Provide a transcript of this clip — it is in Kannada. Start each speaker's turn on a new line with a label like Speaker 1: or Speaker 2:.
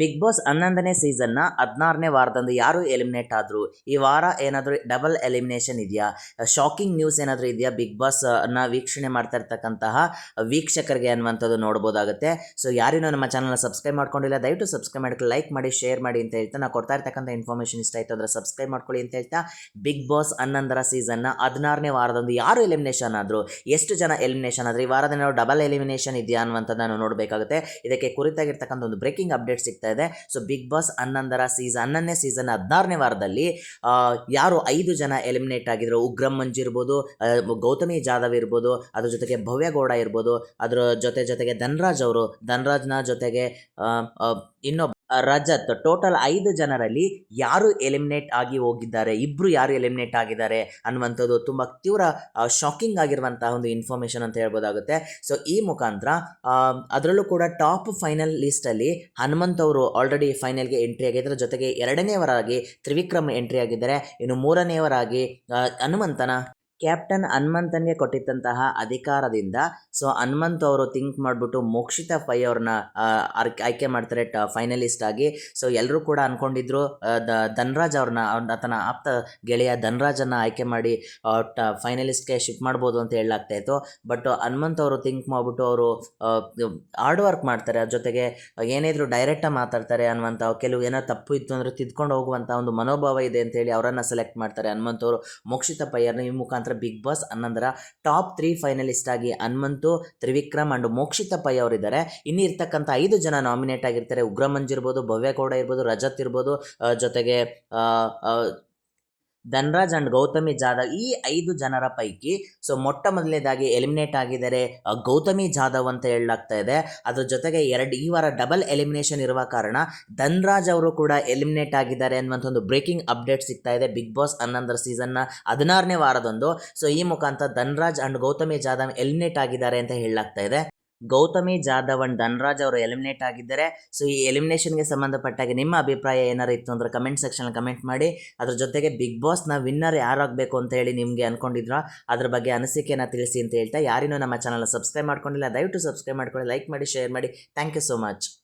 Speaker 1: ಬಿಗ್ ಬಾಸ್ ಹನ್ನೊಂದನೇ ಸೀಸನ್ನ ಹದಿನಾರನೇ ವಾರದಂದು ಯಾರು ಎಲಿಮಿನೇಟ್ ಆದರು? ಈ ವಾರ ಏನಾದರೂ ಡಬಲ್ ಎಲಿಮಿನೇಷನ್ ಇದೆಯಾ? ಶಾಕಿಂಗ್ ನ್ಯೂಸ್ ಏನಾದರೂ ಇದೆಯಾ ಬಿಗ್ ಬಾಸ್ ಅನ್ನ ವೀಕ್ಷಣೆ ಮಾಡ್ತಾ ಇರ್ತಕ್ಕಂತಹ ವೀಕ್ಷಕರಿಗೆ ಅನ್ನುವಂಥದ್ದು ನೋಡ್ಬೋದಾಗುತ್ತೆ. ಸೊ ಯಾರಿನೂ ನಮ್ಮ ಚಾನಲ್ನ ಸಬ್ಸ್ಕ್ರೈಬ್ ಮಾಡ್ಕೊಂಡಿಲ್ಲ, ದಯವಿಟ್ಟು ಸಬ್ಸ್ಕ್ರೈಬ್ ಮಾಡ್ಕೊಳ್ಳಿ, ಲೈಕ್ ಮಾಡಿ, ಶೇರ್ ಮಾಡಿ ಅಂತ ಹೇಳ್ತಾ ನಾವು ಕೊಡ್ತಾ ಇರ್ತಕ್ಕಂಥ ಇನ್ಫಾರ್ಮೇಷನ್ ಇಷ್ಟ ಆಯಿತು ಅಂದರೆ ಸಬ್ಸ್ಕ್ರೈಬ್ ಮಾಡ್ಕೊಳ್ಳಿ ಅಂತ ಹೇಳ್ತಾ ಬಿಗ್ ಬಾಸ್ ಹನ್ನೊಂದರ ಸೀಸನ್ನ ಹದಿನಾರನೇ ವಾರದಂದು ಯಾರು ಎಲಿಮಿನೇಷನ್ ಆದರು? ಎಷ್ಟು ಜನ ಎಲಿಮಿನೇಷನ್ ಆದರೆ? ಈ ವಾರದಲ್ಲಿ ನಾವು ಡಬಲ್ ಎಲಿಮಿನೇಷನ್ ಇದೆಯಾ ಅನ್ನುವಂಥದ್ದು ನಾನು ನೋಡಬೇಕಾಗುತ್ತೆ. ಇದಕ್ಕೆ ಕುರಿತಾಗಿರ್ತಕ್ಕಂಥ ಒಂದು ಬ್ರೇಕಿಂಗ್ ಅಪ್ಡೇಟ್ ಸಿಗ್ತಾ ಇದೆ. ಸೊ ಬಿಗ್ ಬಾಸ್ ಹನ್ನೊಂದರ ಸೀಸನ್ ಹನ್ನೊಂದನೇ ಸೀಸನ್ ಹದಿನಾರನೇ ವಾರದಲ್ಲಿ ಯಾರು ಐದು ಜನ ಎಲಿಮಿನೇಟ್ ಆಗಿದ್ರು? ಉಗ್ರಂ ಮಂಜು ಇರ್ಬೋದು ಗೌತಮಿ ಜಾಧವ್ ಇರ್ಬೋದು, ಅದ್ರ ಜೊತೆಗೆ ಭವ್ಯ ಗೌಡ ಇರ್ಬೋದು, ಅದ್ರ ಜೊತೆ ಜೊತೆಗೆ ಧನ್ರಾಜ್ ಅವರು. ಧನ್ರಾಜ್ನ ಜೊತೆಗೆ ಇನ್ನೊಬ್ಬ ರಜತ್ ಟೋಟಲ್ ಐದು ಜನರಲ್ಲಿ ಯಾರು ಎಲಿಮಿನೇಟ್ ಆಗಿ ಹೋಗಿದ್ದಾರೆ ಇಬ್ಬರು ಯಾರು ಎಲಿಮಿನೇಟ್ ಆಗಿದ್ದಾರೆ ಅನ್ನುವಂಥದ್ದು ತುಂಬ ತೀವ್ರ ಶಾಕಿಂಗ್ ಆಗಿರುವಂತಹ ಒಂದು ಇನ್ಫಾರ್ಮೇಷನ್ ಅಂತ ಹೇಳ್ಬೋದಾಗುತ್ತೆ. ಸೊ ಈ ಮುಖಾಂತರ ಅದರಲ್ಲೂ ಕೂಡ ಟಾಪ್ ಫೈನಲ್ ಲಿಸ್ಟಲ್ಲಿ ಹನುಮಂತ್ ಅವರು ಆಲ್ರೆಡಿ ಫೈನಲ್ಗೆ ಎಂಟ್ರಿ ಆಗಿದ್ದಾರೆ. ಜೊತೆಗೆ ಎರಡನೇವರಾಗಿ ತ್ರಿವಿಕ್ರಮ್ ಎಂಟ್ರಿ ಆಗಿದ್ದಾರೆ. ಇನ್ನು ಮೂರನೆಯವರಾಗಿ ಹನುಮಂತನ ಕ್ಯಾಪ್ಟನ್ ಹನುಮಂತನಿಗೆ ಕೊಟ್ಟಿದ್ದಂತಹ ಅಧಿಕಾರದಿಂದ. ಸೊ ಹನುಮಂತ್ ಅವರು ಥಿಂಕ್ ಮಾಡಿಬಿಟ್ಟು ಮೋಕ್ಷಿತ ಪೈ ಅವ್ರನ್ನ ಆಯ್ಕೆ ಮಾಡ್ತಾರೆ ಟ ಫೈನಲಿಸ್ಟ್ ಆಗಿ. ಸೊ ಎಲ್ಲರೂ ಕೂಡ ಅಂದ್ಕೊಂಡಿದ್ರು ದ, ಧನ್ರಾಜ್ ಅವ್ರನ್ನ ಆತನ ಆಪ್ತ ಗೆಳೆಯ ಧನ್ರಾಜನ್ನು ಆಯ್ಕೆ ಮಾಡಿ ಟ ಫೈನಲಿಸ್ಟ್ಗೆ ಶಿಫ್ಟ್ ಮಾಡ್ಬೋದು ಅಂತ ಹೇಳಲಾಗ್ತಾ ಇತ್ತು. ಬಟ್ ಹನುಮಂತ್ ಅವರು ಥಿಂಕ್ ಮಾಡಿಬಿಟ್ಟು ಅವರು ಹಾರ್ಡ್ ವರ್ಕ್ ಮಾಡ್ತಾರೆ. ಅದ್ರ ಜೊತೆಗೆ, ಏನಿದ್ರು ಡೈರೆಕ್ಟಾಗಿ ಮಾತಾಡ್ತಾರೆ ಅನ್ನುವಂಥ ಕೆಲವು ಏನೋ ತಪ್ಪು ಇತ್ತು ಅಂದರೆ ತಿದ್ಕೊಂಡು ಹೋಗುವಂಥ ಒಂದು ಮನೋಭಾವ ಇದೆ ಅಂತೇಳಿ ಅವರನ್ನು ಸೆಲೆಕ್ಟ್ ಮಾಡ್ತಾರೆ ಹನುಮಂತ್ ಅವರು. ಮೋಕ್ಷಿತ ಪೈಯರ್ನ ಈ ಮುಖಾಂತರ ಬಿಗ್ ಬಾಸ್ ಹನ್ನೊಂದರ ಟಾಪ್ ತ್ರೀ ಫೈನಲಿಸ್ಟ್ ಆಗಿ ಹನುಮಂತು, ತ್ರಿವಿಕ್ರಮ್ ಅಂಡ್ ಮೋಕ್ಷಿತ ಪೈ ಅವರಿದ್ದಾರೆ. ಇನ್ನು ಇರ್ತಕ್ಕಂಥ ಐದು ಜನ ನಾಮಿನೇಟ್ ಆಗಿರ್ತಾರೆ. ಉಗ್ರಮಂಜ್ ಇರ್ಬೋದು ಭವ್ಯಗೌಡ ಇರ್ಬೋದು, ರಜತ್ ಇರ್ಬೋದು ಜೊತೆಗೆ ಧನ್ರಾಜ್ ಅಂಡ್ ಗೌತಮಿ ಜಾಧವ್ ಈ ಐದು ಜನರ ಪೈಕಿ ಸೊ ಮೊಟ್ಟ ಮೊದಲನೇದಾಗಿ ಎಲಿಮಿನೇಟ್ ಆಗಿದ್ದಾರೆ ಗೌತಮಿ ಜಾಧವ್ ಅಂತ ಹೇಳಲಾಗ್ತಾ ಇದೆ. ಅದರ ಜೊತೆಗೆ ಎರಡು, ಈ ವಾರ ಡಬಲ್ ಎಲಿಮಿನೇಷನ್ ಇರುವ ಕಾರಣ ಧನ್ರಾಜ್ ಅವರು ಕೂಡ ಎಲಿಮಿನೇಟ್ ಆಗಿದ್ದಾರೆ ಅನ್ನುವಂಥ ಒಂದು ಬ್ರೇಕಿಂಗ್ ಅಪ್ಡೇಟ್ ಸಿಗ್ತಾ ಇದೆ ಬಿಗ್ ಬಾಸ್ ಹನ್ನೊಂದರ ಸೀಸನ್ನ ಹದಿನಾರನೇ ವಾರದೊಂದು. ಸೊ ಈ ಮುಖಾಂತರ ಧನ್ರಾಜ್ ಅಂಡ್ ಗೌತಮಿ ಜಾಧವ್ ಎಲಿಮಿನೇಟ್ ಆಗಿದ್ದಾರೆ ಅಂತ ಹೇಳಲಾಗ್ತಾ ಇದೆ. ಗೌತಮಿ ಜಾಧವ್ ಅಂಡ್ ಧನ್ರಾಜ್ ಅವರು ಎಲಿಮಿನೇಟ್ ಆಗಿದ್ದಾರೆ. ಸೊ ಈ ಎಲಿಮಿನೇಷನ್ಗೆ ಸಂಬಂಧಪಟ್ಟಾಗಿ ನಿಮ್ಮ ಅಭಿಪ್ರಾಯ ಏನಾರು ಇತ್ತು ಅಂದರೆ ಕಮೆಂಟ್ ಸೆಕ್ಷನ್ ಕಮೆಂಟ್ ಮಾಡಿ. ಅದ್ರ ಜೊತೆಗೆ ಬಿಗ್ ಬಾಸ್ನ ವಿನ್ನರ್ ಯಾರಾಗಬೇಕು ಅಂತ ಹೇಳಿ ನಿಮಗೆ ಅನ್ಕೊಂಡಿದ್ರೋ? ಅದ್ರ ಬಗ್ಗೆ ಅನಿಸಿಕೆನ ತಿಳಿಸಿ ಅಂತ ಹೇಳ್ತಾ ಯಾರಿನೂ ನಮ್ಮ ಚಾನಲ್ ಸಬ್ಸ್ಕ್ರೈಬ್ ಮಾಡ್ಕೊಂಡಿಲ್ಲ, ದಯವಿಟ್ಟು ಸಬ್ಸ್ಕ್ರೈಬ್ ಮಾಡ್ಕೊಳ್ಳಿ ಲೈಕ್ ಮಾಡಿ ಶೇರ್ ಮಾಡಿ. Thank you so much